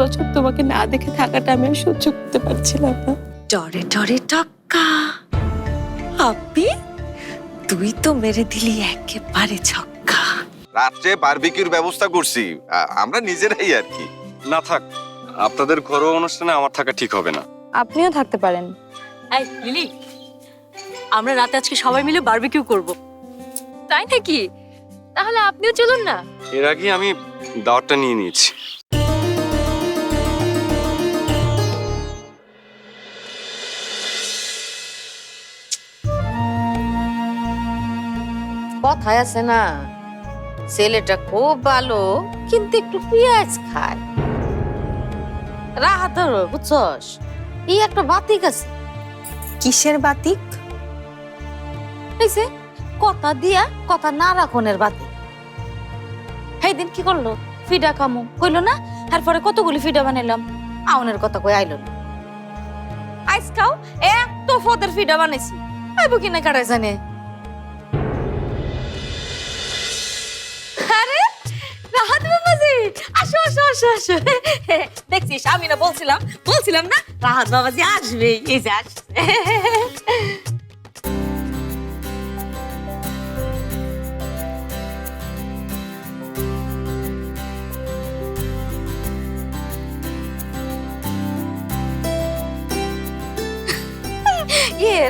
বছর তোমাকে না দেখে থাকাটা আমি আর সহ্য করতে পারছিলাম না। টরে টরে টক্কা আপি তুই তো মেরে দিলি একেবারে ছক্কা। রাত্রে বারবিকিউর ব্যবস্থা করছি। আমরা নিজেরাই আর কি। না থাক আপনাদের ঘরোয়া অনুষ্ঠানে আমার থাকা ঠিক হবে না। আপনিও থাকতে পারেন। এই লিলি আমরা রাতে আজকে সবাই মিলে বারবিকিউ করব। তাই নাকি? তাহলে আপনিও চলুন না। এর আগে আমি দাওয়াতটা নিয়ে নিয়েছি। কথায় আছে না। ছেলেটা খুব ভালো কিন্তু একটু পেঁয়াজ খায়। রাহাত বুঝছস? এই একটা বাতিক আছে। কিসের বাতিক? কথা দিয়া কথা না রাখনের বাতিক। সেই দিন কি করল? ফিডা কামু কইলো না তারপরে কতগুলি ফিডা বানাইলাম? আউনের কথা কই আইলো না। আজকাও এত ফদের ফিডা বানাইছি। আইব কিনা কাটাই জানে? আসো আসো। দেখছিস, আমি না বলছিলাম বলছিলাম না, রাহাত বাবাজি আসবে, এই যে আসছে।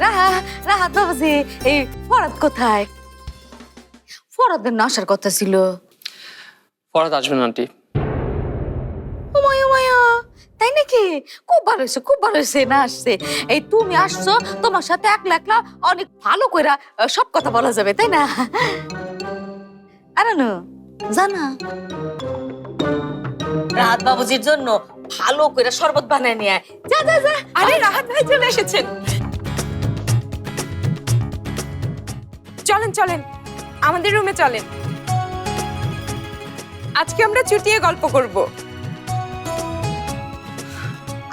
রাহা, রাহাত বাবাজি এই ফরাদ কোথায়? ফরাদের না আসার কথা ছিল। পড়াতে আসবেন আন্টি। তাই নাকি? খুব ভালো হয়েছে, খুব ভালো হয়েছে, না আসছে। এই তুমি আসছো, তোমার সাথে একলা একলা অনেক ভালো কইরা সব কথা বলা যাবে, তাই না? জানা। বাবুজির জন্য ভালো কইরা শরবত বানায় নিয়ে যা যা যা। আরে, রাহাত ভাই চলে এসেছেন। চলেন চলেন। আমাদের রুমে চলেন। আজকে আমরা চুটিয়ে গল্প করব।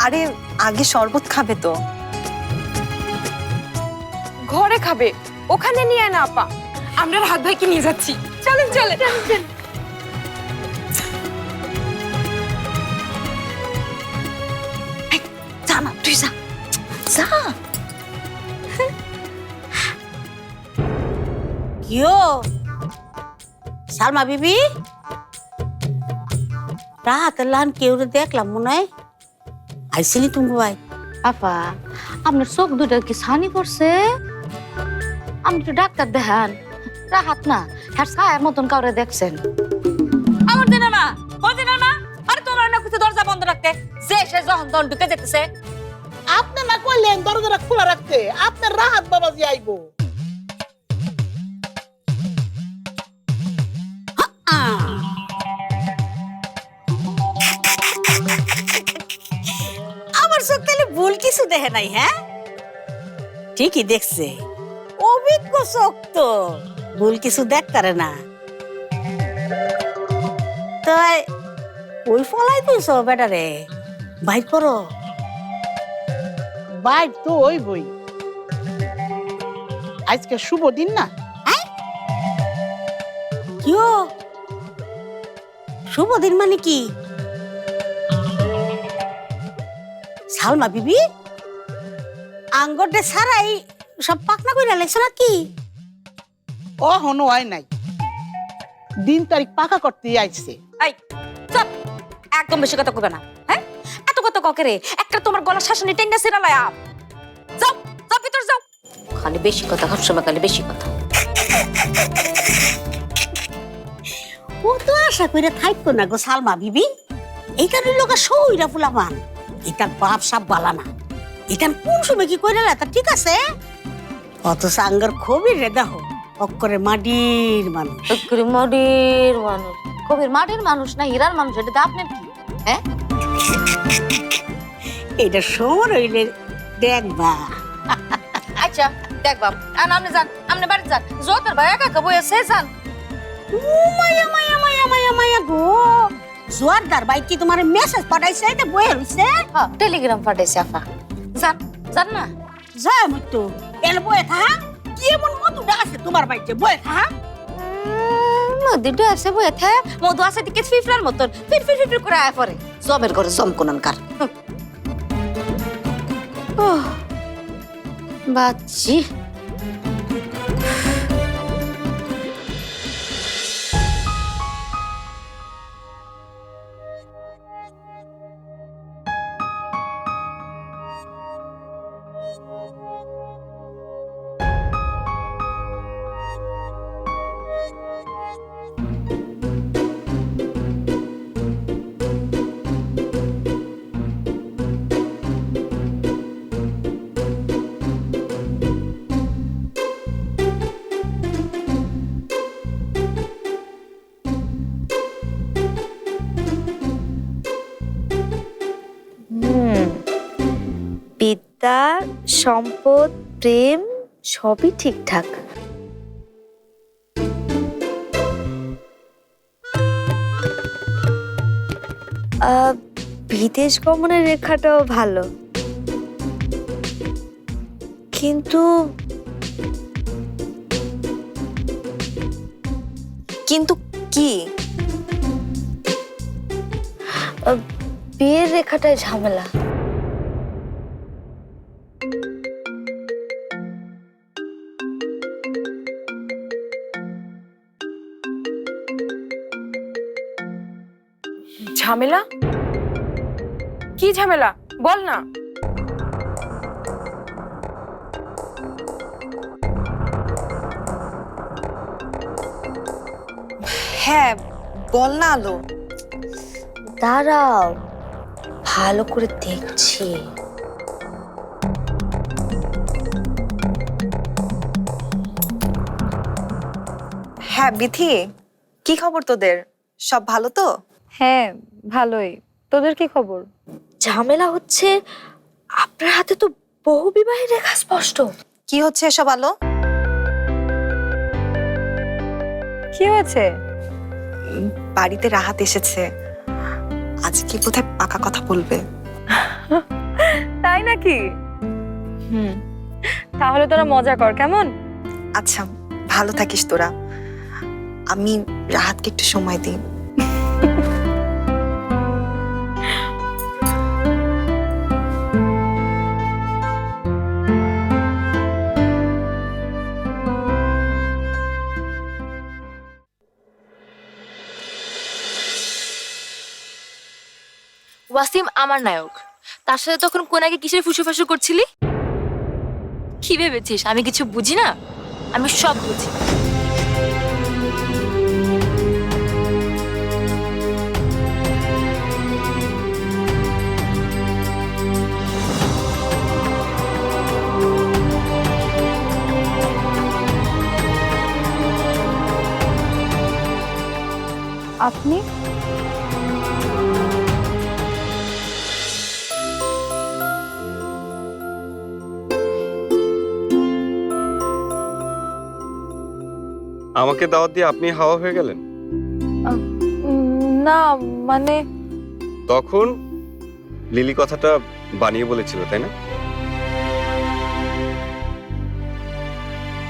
আরে আগে শরবত খাবে তো। ঘরে খাবে। ওখানে নিয়ে না আপা। আমরা রাহাত ভাইকে নিয়ে যাচ্ছি। চলেন চলেন। জানা তুই যা। যা। কিও সালমা বিবি? রাহাতের লান কেউ দেখলাম মনে হয়। আইসিনি তুমি ভাই। আপা আপনার চোখ দুটো কি ছানি পড়ছে? আপনি তো ডাক্তার দেখান। রাহাত না হ্যাঁ ছায়ের মতন কাউরে দেখছেন। আমার দিনা না ওর দিনা না আরে তোমরা না কিছু দরজা বন্ধ রাখতে। যে সে যখন তখন ঢুকে যেতেছে। আপনি না কইলেন দরজাটা খোলা রাখতে আপনার রাহাত বাবাজি আইবো। কিছু দেখে নাই হ্যাঁ? ঠিকই দেখছে। অভিজ্ঞ চোখ তো ভুল কিছু দেখতারে না। তাই ওই ফলাই তুইছ বেটারে। বাইর করো। তো ওই বই আজকে শুভ দিন না? কিও? শুভ দিন মানে কি? সালমা বিবি? আঙ্গরটা ছাড়াই সব পাকনা করে লেছো নাকি? ও হনো হয় নাই। দিন তারিখ পাকা করতে আইছে। এই চুপ! একদম বেশি কথা কইবে না হ্যাঁ? এত কথা ককে রে? একটা তোমার গলা শাসনি টেন্ডা সিরা লয়া। যাও যাও ভিতর যাও। খালি বেশি কথা সবসময় খালি বেশি কথা। ও তো আশা করে থাকতো না গো সালমা বিবি। এইখানে লোক সইরা ফুলাবান। এটার বাপ সাপ বালা না। এটা কোন সময় কি করে তা ঠিক আছে? অত সাঙ্গর খবির রে দেখো অক্ষরে মাটির মানুষ। একরে মাটির মানুষ। কবির মাটির মানুষ না হীরার মানুষ এটা আপনার কি? হ্যাঁ? এটা সময় হইলে দেখবা। আচ্ছা দেখবাম আর আপনি যান আপনি বাড়ি যান। জোতের ভাই একা একা বসে যান। ও মায়া মায়া মায়া মায়া মায়া গো। জোয়ারদার ভাই কি তোমার মেসেজ পাঠাইছে? এটা রইছে হ্যাঁ টেলিগ্রাম পাঠাইছে আপা। যান যান না। যায় মৃত্যু। এল বয়ে থাহা কি এমন মধুটা আছে তোমার বাড়িতে? বয়ে থাহা মধুটা আছে বয়ে থাহা মধু আছে দিকে ফিফলার মতন। ফির ফির ফির ফির করে আয় পরে। জমের ঘরে জম কোনানকার বাচ্চি। সম্পদ প্রেম সবই ঠিকঠাক। বিদেশ গমনের রেখাটাও ভালো। কিন্তু কিন্তু কি? বিয়ের রেখাটায় ঝামেলা। ঝামেলা? কি ঝামেলা? বল না। হ্যাঁ বল না আলো। দাঁড়াও ভালো করে দেখছি। হ্যাঁ বিথি কি খবর তোদের? সব ভালো তো? হ্যাঁ ভালোই। তোদের কি খবর? ঝামেলা হচ্ছে আপনার হাতে তো বহু বিবাহের রেখা স্পষ্ট। কি হচ্ছে এসব আলো? কি হয়েছে? বাড়িতে রাহাত এসেছে। আজকে কোথায় পাকা কথা বলবে? তাই নাকি? হুম। তাহলে তোরা মজা কর কেমন? আচ্ছা ভালো থাকিস তোরা। আমি রাহাতকে একটু সময় দিই। ওয়াসিম আমার নায়ক। তার সাথে তখন কোনাকে কিসের ফুসুফাসু করছিলি? কি ভেবেছিস? আমি কিছু বুঝি না? আমি সব বুঝি। আপনি? আমাকে দাওয়াত দিয়ে আপনি হাওয়া হয়ে গেলেন? না মানে তখন লিলি কথাটা বানিয়ে বলেছিল তাই না?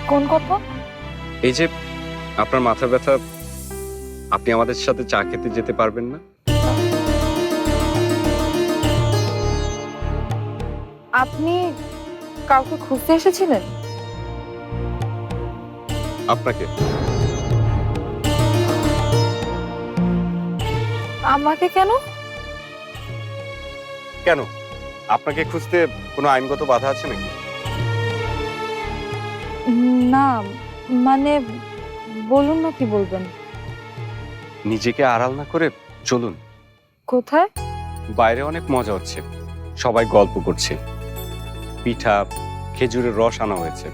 কোন কথা? এই যে আপনার মাথা ব্যথা আপনি আমাদের সাথে চা খেতে যেতে পারবেন না? আপনি কাউকে খুঁজতে এসেছিলেন? আপনাকে। আমাকে কেন? কেন? আপনাকে খুঁজতে কোনো আইনগত বাধা আছে নাকি? না মানে বলুন না কি বলবেন। নিজেকে আড়াল না করে চলুন। কোথায়? বাইরে অনেক মজা হচ্ছে। সবাই গল্প করছে। পিঠা খেজুরের রস আনা হয়েছে।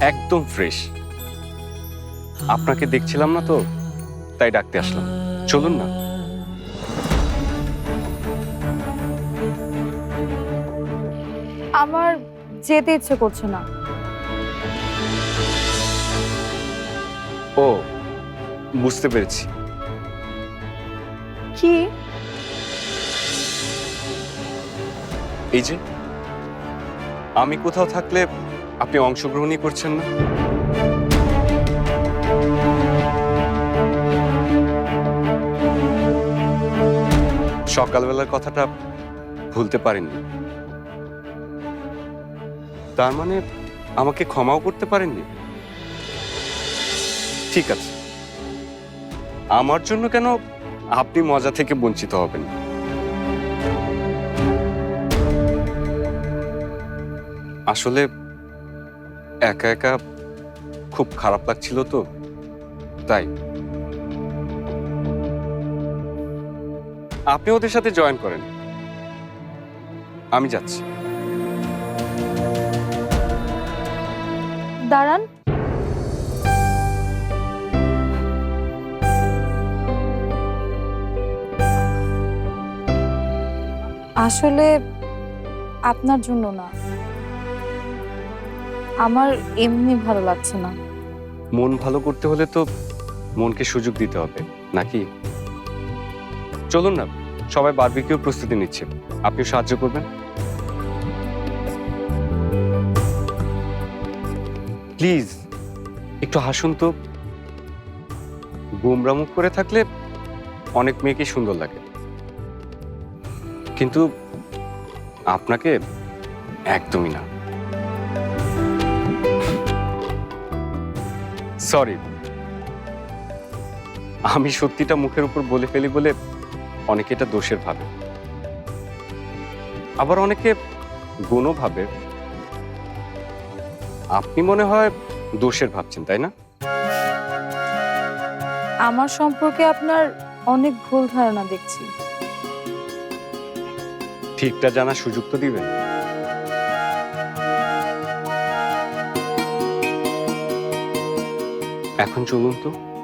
একদম ফ্রেশ। আপনাকে দেখছিলাম না তো তাই ডাকতে আসলাম। চলুন না। আমার যেতে ইচ্ছে করছে না। ও বুঝতে পেরেছি। কি? এই যে আমি কোথাও থাকলে আপনি অংশগ্রহণই করছেন না? সকালবেলার কথাটা ভুলতে পারেননি তার মানে আমাকে ক্ষমাও করতে পারেননি? ঠিক আছে। আমার জন্য কেন আপনি মজা থেকে বঞ্চিত হবেন? আসলে একা একা খুব খারাপ লাগছিল তো, তাই। আপনি ওদের সাথে জয়েন করেন। আমি যাচ্ছি। দাঁড়ান। আসলে আপনার জন্য না। আমার এমনি ভালো লাগছে না। মন ভালো করতে হলে তো মনকে সুযোগ দিতে হবে, নাকি? চলুন না, সবাই বারবিকিউ প্রস্তুতি নিচ্ছে। আপনিও সাহায্য করবেন। প্লিজ, একটু হাসুন তো। গোমরা মুখ করে থাকলে অনেক মেয়েকে সুন্দর লাগে। কিন্তু আপনাকে একদমই না। সরি। আমি সত্যিটা মুখের উপর বলে ফেলি বলে অনেকে এটা দোষের ভাবে। আবার অনেকে গুণও ভাবে আপনি মনে হয় দোষের ভাবছেন তাই না? আমার সম্পর্কে আপনার অনেক ভুল ধারণা দেখছি। ঠিকটা জানার সুযোগ তো দিবেন। এখন চলুন তো।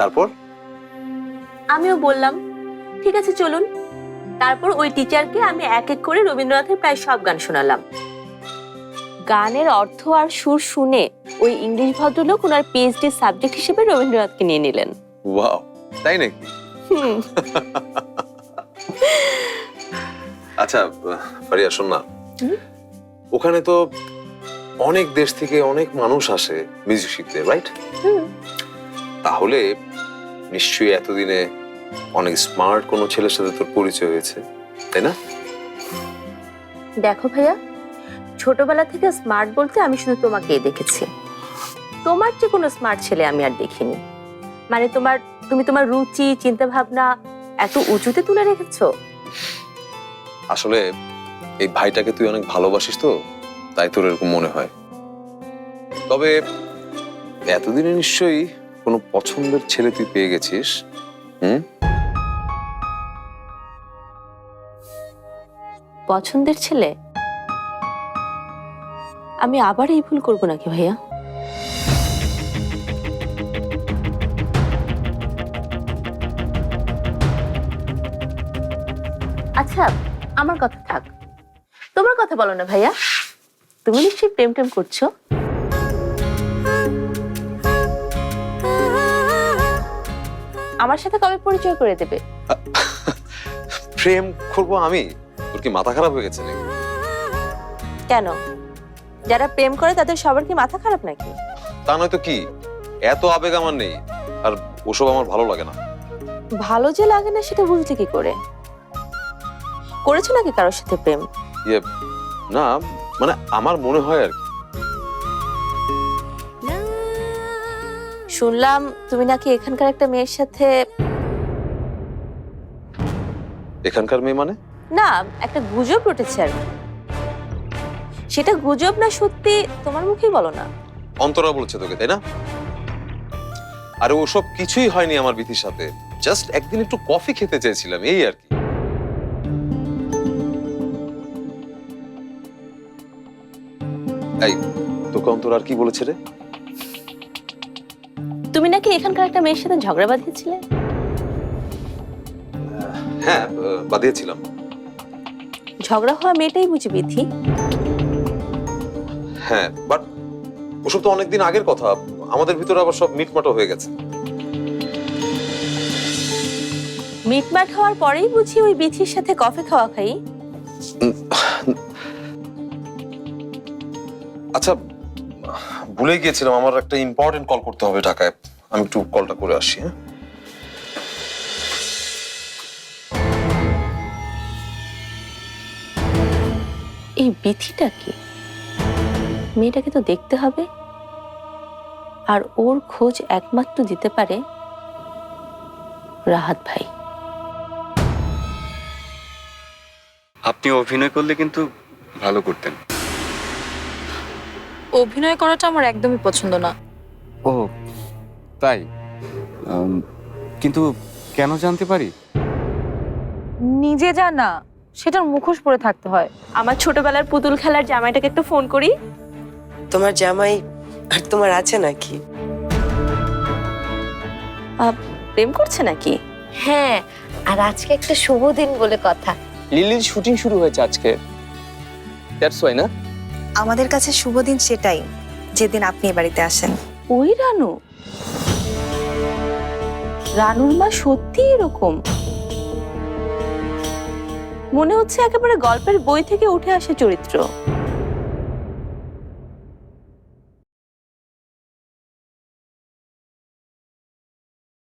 তারপর? আমিও বললাম ঠিক আছে চলুন। তারপর ওই টিচারকে আমি এক এক করে রবীন্দ্রনাথের প্রায় সব গান শোনালাম। গানের অর্থ আর সুর শুনে ওই ইংলিশ ভদ্রলোক ওনার পিএইচডি সাবজেক্ট হিসেবে রবীন্দ্রনাথকে নিয়ে নিলেন। ওয়াও তাই নাকি? আচ্ছা ফারিয়া শোন না। ওখানে তো অনেক দেশ থেকে অনেক মানুষ আসে মিউজিক শিখতে রাইট হুম। তাহলে নিশ্চয়ই এতদিনে অনেক স্মার্ট কোনো ছেলের সাথে তোর পরিচয় হয়েছে তাই না? দেখো ভাইয়া ছোটবেলা থেকে স্মার্ট বলতে আমি শুধু তোমাকেই দেখেছি। তোমার যে কোনো স্মার্ট ছেলে আমি আর দেখিনি। মানে তোমার তুমি তোমার রুচি চিন্তা ভাবনা এত উঁচুতে তুলে রেখেছো? আসলে এই ভাইটাকে তুই অনেক ভালোবাসিস তো তাই তোর এরকম মনে হয়। তবে এতদিনে নিশ্চয়ই কোনো পছন্দের ছেলে তুই পেয়ে গেছিস? হুম? পছন্দের ছেলে? আমি আবার এই ভুল করব নাকি ভাইয়া? আচ্ছা আমার কথা থাক। তোমার কথা বলো না ভাইয়া। তুমি নিশ্চয়ই প্রেম টেম করছ? আমার সাথে কবে পরিচয় করে দেবে? প্রেম করব আমি? তোর কি মাথা খারাপ হয়ে গেছে নাকি? কেন? যারা প্রেম করে তাদের সবার কি মাথা খারাপ নাকি? তা নয়তো কি? এত আবেগ আমার নেই। আর ওসব আমার ভালো লাগে না। ভালো যে লাগে না সেটা বুঝলে কি করে? করেছ নাকি কারোর সাথে প্রেম? ইয়ে না মানে আমার মনে হয় আর কি। শুনলাম তুমি নাকি এখানকার একটা মেয়ের সাথে এখানকার মেয়ে মানে? না একটা গুজব উঠেছে আর কি। সেটা গুজব না সত্যি তোমার মুখেই বলো না। অন্তরা বলছে তোকে তাই না? আরে ওসব কিছুই হয়নি আমার বিথির সাথে। জাস্ট একদিন একটু কফি খেতে চেয়েছিলাম এই আর কি। এই তোকে অন্তর আর কি বলেছে রে? নাকি এখানকার একটা মেয়ের সাথে ঝগড়া বাঁধিয়েছিলে? হ্যাঁ বাঁধিয়েছিলাম। ঝগড়া হওয়া মেয়েটাই বুঝি বিধি? হ্যাঁ বাট ওসব তো অনেকদিন আগের কথা। আমাদের ভিতরে আবার সব মিটমাটো হয়ে গেছে। মিটমাট হওয়ার পরেই বুঝি ওই বিথির সাথে কফি খাওয়া খাই? আচ্ছা ভুলে গিয়েছিলাম। আমার একটা ইম্পর্টেন্ট কল করতে হবে ঢাকায়। আমি একটু কলটা করে আসি হ্যাঁ? এই বিথিটা কি? মেয়েটাকে তো দেখতে হবে। আর ওর খোঁজ একমাত্র দিতে পারে রাহাত ভাই। আপনি অভিনয় করলে কিন্তু ভালো করতেন। অভিনয় করাটা আমার একদমই পছন্দ না। তাই? কিন্তু কেন জানতে পারি? নিজে যা না সেটার মুখোশ পরে থাকতে হয়। আমার ছোটবেলার পুতুল খেলার জামাইটাকে একটু ফোন করি। তোমার জামাই আর তোমার আছে নাকি? প্রেম করছে নাকি? হ্যাঁ আর আজকে একটা শুভ দিন বলে কথা। লিলির শুটিং শুরু হয়েছে আজকে। দ্যাটস ওয়াই না? আমাদের কাছে শুভ দিন সেটাই যেদিন আপনি এ বাড়িতে আসেন। ওই রানু? রানুর মা সত্যি এরকম? মনে হচ্ছে একেবারে গল্পের বই থেকে উঠে আসে চরিত্র।